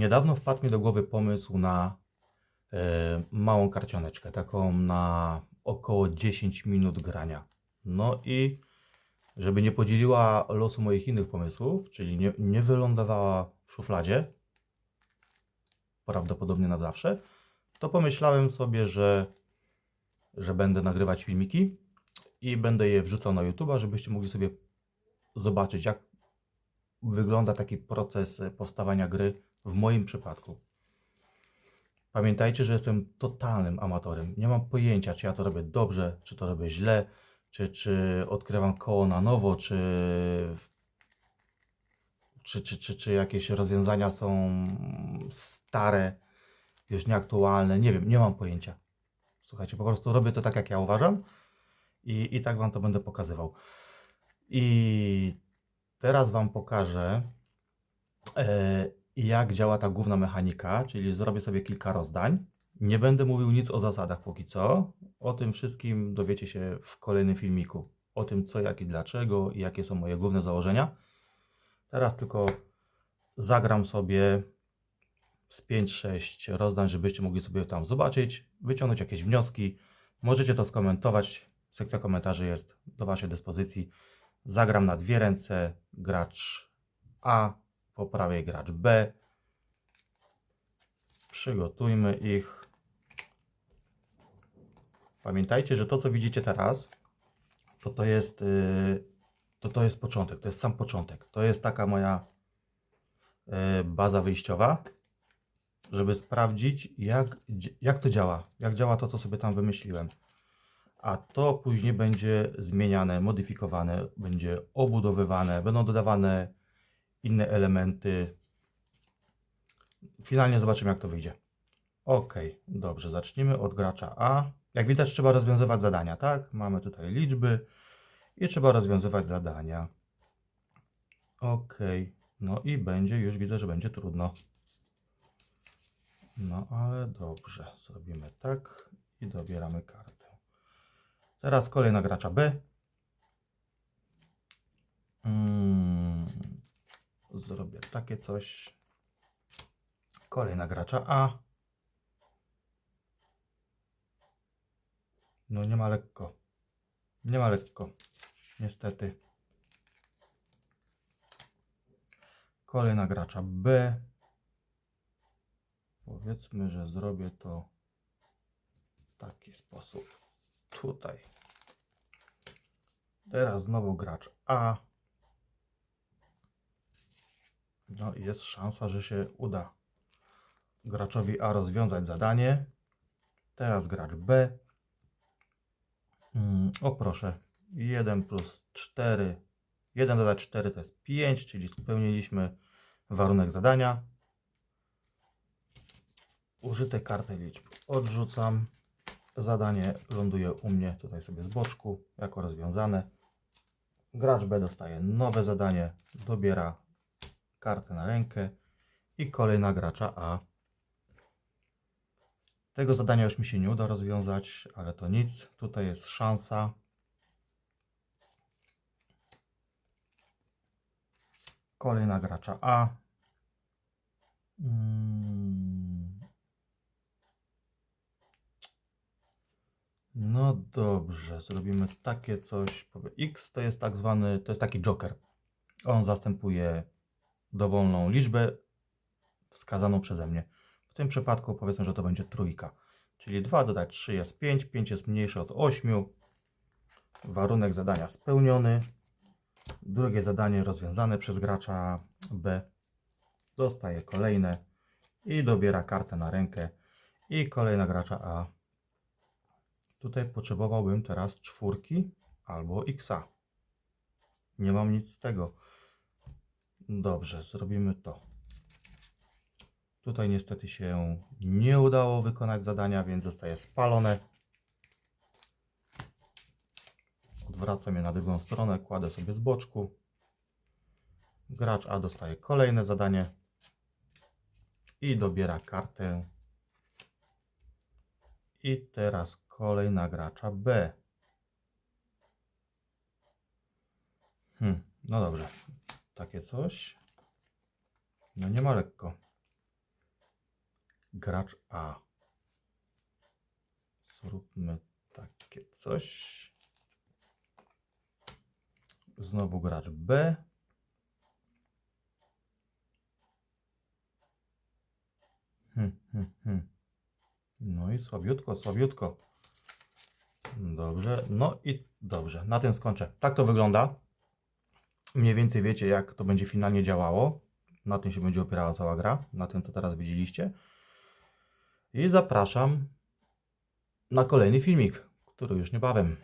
Niedawno wpadł mi do głowy pomysł na e, małą karcioneczkę, taką na około 10 minut grania. No i żeby nie podzieliła losu moich innych pomysłów, czyli nie, nie wylądowała w szufladzie, prawdopodobnie na zawsze, to pomyślałem sobie, że, że będę nagrywać filmiki i będę je wrzucał na YouTube, żebyście mogli sobie zobaczyć, jak wygląda taki proces powstawania gry w moim przypadku. Pamiętajcie, że jestem totalnym amatorem. Nie mam pojęcia, czy ja to robię dobrze, czy to robię źle, czy, czy odkrywam koło na nowo, czy, czy, czy, czy, czy jakieś rozwiązania są stare, już nieaktualne. Nie wiem, nie mam pojęcia. Słuchajcie, po prostu robię to tak, jak ja uważam i, i tak Wam to będę pokazywał. I teraz Wam pokażę, e, jak działa ta główna mechanika, czyli zrobię sobie kilka rozdań. Nie będę mówił nic o zasadach póki co. O tym wszystkim dowiecie się w kolejnym filmiku. O tym co, jak i dlaczego i jakie są moje główne założenia. Teraz tylko zagram sobie z 5-6 rozdań, żebyście mogli sobie tam zobaczyć, wyciągnąć jakieś wnioski. Możecie to skomentować. Sekcja komentarzy jest do Waszej dyspozycji. Zagram na dwie ręce, gracz A, po prawej gracz B. Przygotujmy ich. Pamiętajcie, że to co widzicie teraz, to to jest, yy, to to jest początek, to jest sam początek. To jest taka moja yy, baza wyjściowa, żeby sprawdzić jak, jak to działa, jak działa to co sobie tam wymyśliłem. A to później będzie zmieniane, modyfikowane, będzie obudowywane, będą dodawane inne elementy. Finalnie zobaczymy, jak to wyjdzie. Ok, dobrze, zacznijmy od gracza A. Jak widać, trzeba rozwiązywać zadania, tak? Mamy tutaj liczby i trzeba rozwiązywać zadania. Ok, no i będzie, już widzę, że będzie trudno. No ale dobrze, zrobimy tak i dobieramy kartę. Teraz kolej na gracza B. Zrobię takie coś. Kolej na gracza A. No nie ma lekko. Nie ma lekko. Niestety. Kolej na gracza B. Powiedzmy, że zrobię to w taki sposób. Tutaj. Teraz znowu gracz A. No i jest szansa, że się uda graczowi A rozwiązać zadanie. Teraz gracz B. Mm, o proszę, 1 plus 4. 1 dodać 4 to jest 5, czyli spełniliśmy warunek zadania. Użyte karty liczb odrzucam. Zadanie ląduje u mnie tutaj sobie z boczku jako rozwiązane. Gracz B dostaje nowe zadanie, dobiera kartę na rękę i kolejna gracza A. Tego zadania już mi się nie uda rozwiązać, ale to nic. Tutaj jest szansa. Kolejna gracza A. Mm. No dobrze, zrobimy takie coś. X to jest tak zwany, to jest taki joker. On zastępuje dowolną liczbę wskazaną przeze mnie. W tym przypadku powiedzmy, że to będzie trójka. Czyli 2 dodać 3 jest 5, 5 jest mniejsze od 8. Warunek zadania spełniony. Drugie zadanie rozwiązane przez gracza B. Dostaje kolejne i dobiera kartę na rękę. I kolejna gracza A. Tutaj potrzebowałbym teraz czwórki albo Xa. Nie mam nic z tego. Dobrze, zrobimy to. Tutaj niestety się nie udało wykonać zadania, więc zostaje spalone. Odwracam je na drugą stronę, kładę sobie z boczku. Gracz A dostaje kolejne zadanie i dobiera kartę. I teraz kolej na gracza B. Hmm, no dobrze, takie coś. No nie ma lekko. gracz A. Zróbmy takie coś. Znowu gracz B. Hmm, hmm, hmm. No i słabiutko, słabiutko. Dobrze, no i dobrze, na tym skończę. Tak to wygląda. Mniej więcej wiecie, jak to będzie finalnie działało. Na tym się będzie opierała cała gra, na tym, co teraz widzieliście. I zapraszam na kolejny filmik, który już niebawem.